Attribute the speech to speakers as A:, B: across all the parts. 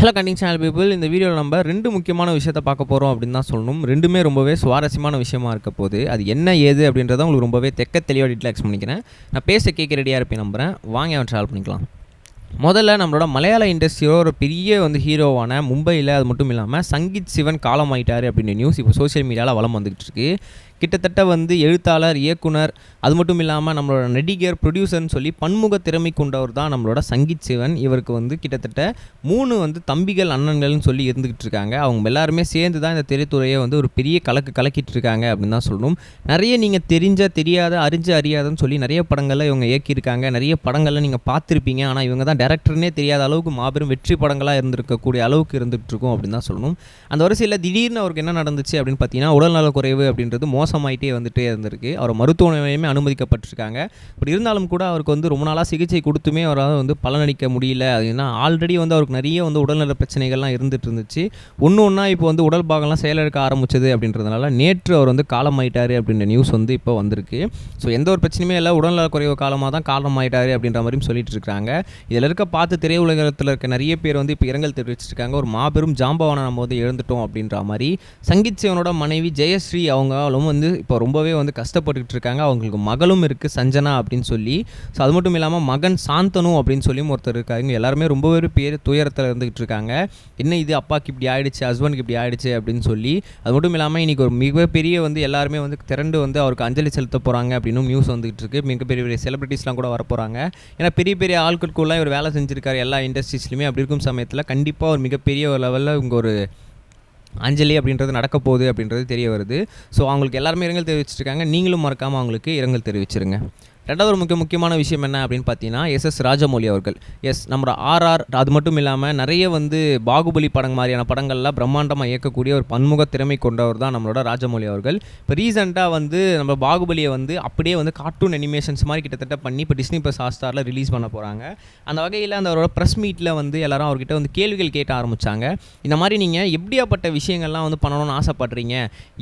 A: Hello கண்டிங் channel people இந்த வீடியோவில் நம்ம ரெண்டு முக்கியமான விஷயத்தை பார்க்க போகிறோம் அப்படின்னு தான் சொல்லணும். ரெண்டுமே ரொம்பவே சுவாரஸ்யமான விஷயமா இருக்க போது அது என்ன ஏது அப்படின்றத உங்களுக்கு ரொம்பவே தெக்க தெளிவாக டீட்டெயில் பண்ணிக்கிறேன். நான் பேச கேட்க ரெடியாக இருப்பேன் நம்புகிறேன் வாங்க அவன் ட்ராவல் பண்ணிக்கலாம். முதல்ல நம்மளோட மலையாள இண்டஸ்ட்ரியோட ஒரு பெரிய வந்து ஹீரோவான மும்பையில் அது மட்டும் இல்லாமல் சங்கீத் சிவன் காலம் ஆகிட்டார் அப்படின்ற நியூஸ் இப்போ சோஷியல் மீடியாவில் வளம் வந்துகிட்டு இருக்கு. கிட்டத்தட்ட வந்து எழுத்தாளர் இயக்குனர் அது மட்டும் இல்லாமல் நம்மளோட நடிகர் ப்ரொடியூசர்னு சொல்லி பன்முக திறமை கொண்டவர் தான் நம்மளோட சங்கீத் சிவன். இவருக்கு வந்து கிட்டத்தட்ட மூணு வந்து தம்பிகள் அண்ணன்கள்னு சொல்லி இருந்துக்கிட்டு இருக்காங்க. அவங்க எல்லாருமே சேர்ந்து தான் இந்த திரைத்துறையை வந்து ஒரு பெரிய கலக்கு கலக்கிட்டு இருக்காங்க அப்படின்னு தான் சொல்லணும். நிறைய நீங்கள் தெரிஞ்ச தெரியாத அறிஞ்ச அறியாதன்னு சொல்லி நிறைய படங்களில் இவங்க இயக்கியிருக்காங்க. நிறைய படங்களில் நீங்கள் பார்த்துருப்பீங்க. ஆனால் இவங்க தான் டேரக்டர்னே தெரியாத அளவுக்கு மாபெரும் வெற்றி படங்களாக இருந்திருக்கக்கூடிய அளவுக்கு இருந்துகிட்டு இருக்கும் அப்படின்னு தான் சொல்லணும். அந்த வரிசையில் திடீர்னு அவருக்கு என்ன நடந்துச்சு அப்படின்னு பார்த்தீங்கன்னா உடல்நலக் குறைவு அப்படின்றது மோசமாயிட்டே வந்துட்டே இருந்திருக்கு. அவர் மருத்துவமனையுமே அனுமதிக்கப்பட்டிருக்காங்க. பட் இருந்தாலும் கூட அவருக்கு வந்து ரொம்ப நாளாக சிகிச்சை கொடுத்துமே அவரால் வந்து பலனளிக்க முடியல. அது ஏன்னா ஆல்ரெடி வந்து அவருக்கு நிறைய வந்து உடல்நல பிரச்சனைகள்லாம் இருந்துட்டு இருந்துச்சு. ஒன்று ஒன்றா இப்போ வந்து உடல் பாகம்லாம் செயலிழக்க ஆரம்பிச்சது அப்படின்றதுனால நேற்று அவர் வந்து காலமாயிட்டார் அப்படின்ற நியூஸ் வந்து இப்போ வந்திருக்கு. ஸோ எந்த ஒரு பிரச்சனையுமே இல்லை. உடல்நல குறைவு காலமாக தான் காலமாயிட்டார் அப்படின்ற மாதிரியும் சொல்லிட்டு இருக்காங்க. இதில் இருக்க பார்த்து திரையுலகத்தில் இருக்க நிறைய பேர் வந்து இப்போ இரங்கல் தெரிவிச்சிருக்காங்க. ஒரு மாபெரும் ஜாம்பவானை நம்ம வந்து எழுந்துட்டோம் அப்படின்ற மாதிரி. சங்கீத் சிவனோட மனைவி ஜெயஸ்ரீ அவங்களும் வந்து இப்போ ரொம்பவே வந்து கஷ்டப்பட்டுக்கிட்டு இருக்காங்க. அவங்களுக்கு மகளும் இருக்குது சஞ்சனா அப்படின்னு சொல்லி. ஸோ அது மட்டும் இல்லாமல் மகன் சாந்தனு அப்படின்னு சொல்லியும் ஒருத்தர் இருக்காங்க எல்லாருமே ரொம்பவே பேர் துயரத்தில் இருந்துகிட்டு இருக்காங்க. என்ன இது அப்பாவுக்கு இப்படி ஆயிடுச்சு ஹஸ்பண்டுக்கு இப்படி ஆயிடுச்சு அப்படின்னு சொல்லி. அது மட்டும் இல்லாமல் இன்றைக்கி ஒரு மிகப்பெரிய வந்து எல்லாருமே வந்து திரண்டு வந்து அவருக்கு அஞ்சலி செலுத்த போகிறாங்க அப்படின்னு நியூஸ் வந்துகிட்டு இருக்கு. மிகப்பெரிய பெரிய செலிபிரிட்டிஸ்லாம் கூட வர போகிறாங்க ஏன்னா பெரிய பெரிய ஆட்களுக்குள்ளே இவர் வேலை செஞ்சிருக்காரு எல்லா இண்டஸ்ட்ரீஸ்லையுமே அப்படி இருக்கும் சமயத்தில் கண்டிப்பாக ஒரு மிகப்பெரிய ஒரு லெவலில் இங்கே ஒரு அஞ்சலி அப்படின்றது நடக்க போகுது அப்படின்றது தெரிய வருது. ஸோ அவங்களுக்கு எல்லாருமே இரங்கல் தெரிவிச்சிருக்காங்க. நீங்களும் மறக்காமல் அவங்களுக்கு இரங்கல் தெரிவிச்சிருங்க. ரெண்டாவது ஒரு முக்கிய முக்கியமான விஷயம் என்ன அப்படின்னு பார்த்தீங்கன்னா எஸ் எஸ் ராஜமௌலி அவர்கள். எஸ் நம்ம ஆர்ஆர் அது மட்டும் இல்லாமல் நிறைய வந்து பாகுபலி படம் மாதிரியான படங்கள்லாம் பிரம்மாண்டமாக இயக்கக்கூடிய ஒரு பன்முக திறமை கொண்டவர் தான் நம்மளோட ராஜமௌலி அவர்கள். இப்போ ரீசெண்டாக வந்து நம்ம பாகுபலியை வந்து அப்படியே வந்து கார்ட்டூன் அனிமேஷன்ஸ் மாதிரி கிட்டத்தட்ட பண்ணி இப்போ டிஸ்னி ப்ளஸ் ஹாட்ஸ்டாரில் ரிலீஸ் பண்ண போகிறாங்க அந்த வகையில் அந்த அவரோட ப்ரெஸ் மீட்டில் வந்து எல்லாரும் அவர்கிட்ட வந்து கேள்விகள் கேட்க ஆரம்பித்தாங்க இந்த மாதிரி நீங்கள் எப்படியாப்பட்ட விஷயங்கள்லாம் வந்து பண்ணணும்னு ஆசைப்படுறீங்க?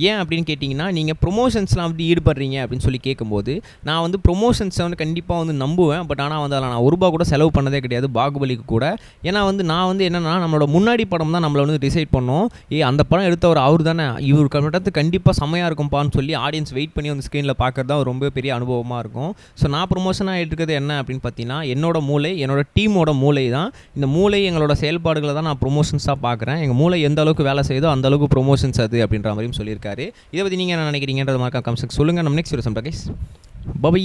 A: ஏன் அப்படின்னு கேட்டிங்கன்னா நீங்கள் ப்ரொமோஷன்ஸ்லாம் வந்து ஈடுபடுறீங்க அப்படின்னு சொல்லி கேட்கும்போது நான் வந்து ப்ரொமோஷன்ஸை வந்து கண்டிப்பாக வந்து நம்புவேன். பட் ஆனால் வந்து அதில் நான் ஒரு ரூபா கூட செலவு பண்ணதே கிடையாது. பாகுபலிக்கு கூட. ஏன்னா வந்து நான் வந்து என்னென்னா நம்மளோட முன்னாடி படம் தான் நம்மளை வந்து டிசைட் பண்ணோம். ஏ அந்த படம் எடுத்தவர் அவர் தானே இவர் கட்டத்து கண்டிப்பாக செம்மையாக இருக்கும்ப்பான்னு சொல்லி ஆடியன்ஸ் வெயிட் பண்ணி வந்து ஸ்க்ரீனில் பார்க்குறது தான் ரொம்ப பெரிய அனுபவமாக இருக்கும். ஸோ நான் ப்ரொமோஷனாக இருக்கிறது என்ன அப்படின்னு பார்த்தீங்கன்னா என்னோட மூளை என்னோட டீமோட மூளை தான். இந்த மூளை எங்களோட செயல்பாடுகளை தான் நான் ப்ரொமோஷன்ஸாக பார்க்குறேன் எங்கள் மூளை எந்த அளவுக்கு வேலை செய்யுதோ அந்த அளவுக்கு ப்ரொமோஷன்ஸ் அது அப்படின்ற மாதிரியும் சொல்லியிருக்காரு. இதை பற்றி நீங்கள் என்ன நினைக்கிறீங்கன்றது மார்க்கா கம்சக் சொல்லுங்கள் நம்ம நெக்ஸ்ட் ஒரு சம்டகைஸ் பபை